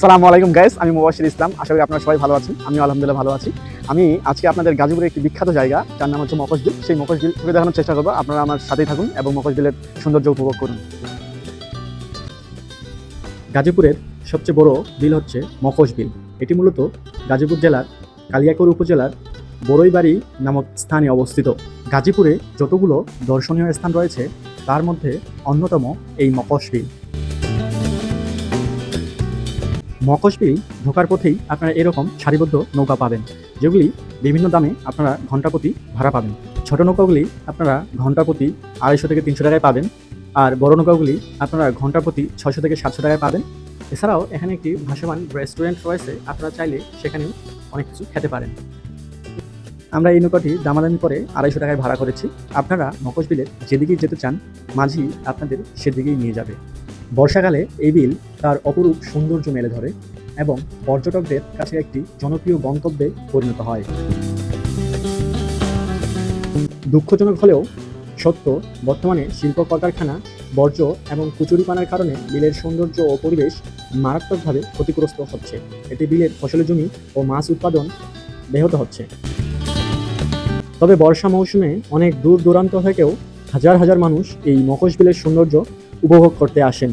সালামু আলাইকুম গাইস আমি মুবাশির ইসলাম। আশা করি আপনারা সবাই ভালো আছেন। আমি আলহামদুলিল্লাহ ভালো আছি। আমি আজকে আপনাদের গাজীপুরের একটি বিখ্যাত জায়গা, যার নাম হচ্ছে মকশবিল সেই মকশবিল ঘুরে দেখানোর চেষ্টা করব। আপনারা আমার সাথেই থাকুন এবং মকশবিলের সৌন্দর্য উপভোগ করুন। গাজীপুরের সবচেয়ে বড় বিল হচ্ছে মকশ বিল এটি মূলত গাজীপুর জেলার কালিয়াকৈর উপজেলার বড়ইবাড়ি নামক স্থানে অবস্থিত। গাজীপুরে যতগুলো দর্শনীয় স্থান রয়েছে, তার মধ্যে অন্যতম এই মকশ বিল মকশবিল ঢোকার পথেই আপনারা এরকম সারিবদ্ধ নৌকা পাবেন, যেগুলি বিভিন্ন দামে আপনারা ঘণ্টা প্রতি ভাড়া পাবেন। ছোট নৌকাগুলি আপনারা ঘণ্টা প্রতি আড়াইশো থেকে তিনশো টাকায় পাবেন আর বড় নৌকাগুলি আপনারা ঘণ্টা প্রতি ছয়শো থেকে সাতশো টাকায় পাবেন। এছাড়াও এখানে একটি ভাসমান রেস্টুরেন্ট রয়েছে, আপনারা চাইলে সেখানেও অনেক কিছু খেতে পারেন। আমরা এই নৌকাটি দামাদামি করে আড়াইশো টাকায় ভাড়া করেছি। আপনারা মকশবিলের যেদিকেই যেতে চান, মাঝি আপনাদের সেদিকেই নিয়ে যাবে। বর্ষাকালে এই বিল তার অপরূপ সৌন্দর্য মেলে ধরে এবং পর্যটকদের কাছে একটি জনপ্রিয় গন্তব্যে পরিণত হয়। দুঃখজনক হলেও সত্য, বর্তমানে শিল্প কলকারখানা বর্জ্য এবং কুচুরিপানার কারণে বিলের সৌন্দর্য ও পরিবেশ মারাত্মকভাবে ক্ষতিগ্রস্ত হচ্ছে। এতে বিলের ফসলের জমি ও মাছ উৎপাদন ব্যাহত হচ্ছে। তবে বর্ষা মৌসুমে অনেক দূর দূরান্ত থেকেও হাজার হাজার মানুষ এই মকশ বিলের সৌন্দর্য উপভোগ করতে আসেন।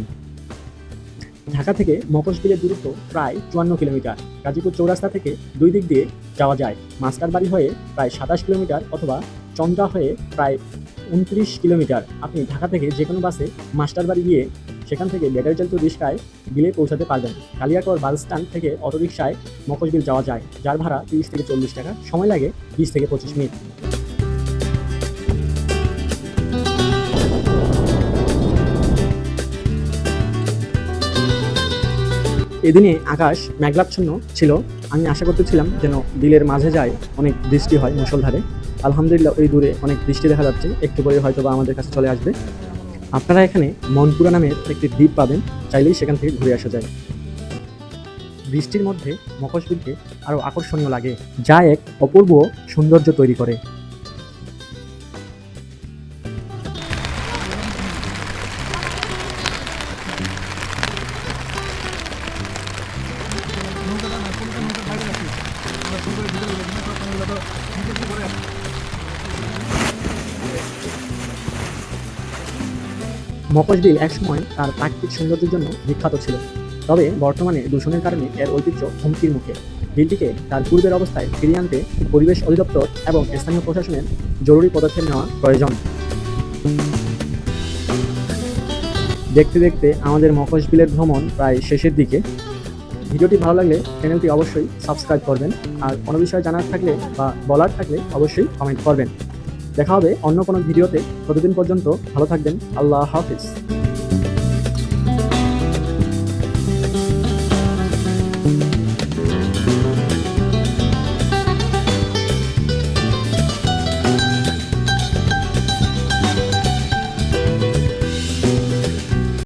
ঢাকা থেকে মকশবিলের দূরত্ব প্রায় চুয়ান্ন কিলোমিটার। গাজীপুর চৌরাস্তা থেকে দুই দিক দিয়ে যাওয়া যায়। মাস্টার বাড়ি হয়ে প্রায় সাতাশ কিলোমিটার অথবা চন্দ্রা হয়ে প্রায় উনত্রিশ কিলোমিটার। আপনি ঢাকা থেকে যে কোনো বাসে মাস্টার বাড়ি গিয়ে সেখান থেকে ব্যাটারি চালিত রিক্সায় বিলে পৌঁছাতে পারবেন। কালিয়াকর বাস স্ট্যান্ড থেকে অটোরিকশায় মকশবিল যাওয়া যায়, যার ভাড়া তিরিশ থেকে চল্লিশ টাকা। সময় লাগে বিশ থেকে পঁচিশ মিনিট। এদিনে আকাশ মেঘলাচ্ছন্ন ছিল। আমি আশা করতেছিলাম যেন বিলের মাঝে যায় অনেক বৃষ্টি হয় মুষলধারে। আলহামদুলিল্লাহ ওই দূরে অনেক বৃষ্টি দেখা যাচ্ছে। একটু পরে হয়তো বা আমাদের কাছে চলে আসবে। আপনারা এখানে মনপুরা নামের একটি দ্বীপ পাবেন। চাইলেই সেখান থেকে ঘুরে আসা যায়। বৃষ্টির মধ্যে মকশবিলকে আরও আকর্ষণীয় লাগে। যা এক অপূর্ব সৌন্দর্য তৈরি করে। মকশবিল একসময় তার প্রাকৃতিক সৌন্দর্যের জন্য বিখ্যাত ছিল। তবে বর্তমানে দূষণের কারণে এর ঐতিহ্য হুমকির মুখে। বিলটিকে তার পূর্বের অবস্থায় ফিরিয়ে আনতে পরিবেশ অধিদপ্তর এবং স্থানীয় প্রশাসনের জরুরি পদক্ষেপ নেওয়া প্রয়োজন। দেখতে দেখতে আমাদের মকশবিলের ভ্রমণ প্রায় শেষের দিকে। ভিডিওটি ভালো লাগলে চ্যানেলটি অবশ্যই সাবস্ক্রাইব করবেন। আর কোনো বিষয় জানার থাকলে বা বলার থাকলে অবশ্যই কমেন্ট করবেন। দেখা হবে অন্য কোনো ভিডিওতে। ততদিন পর্যন্ত ভালো থাকবেন। আল্লাহ হাফিজ।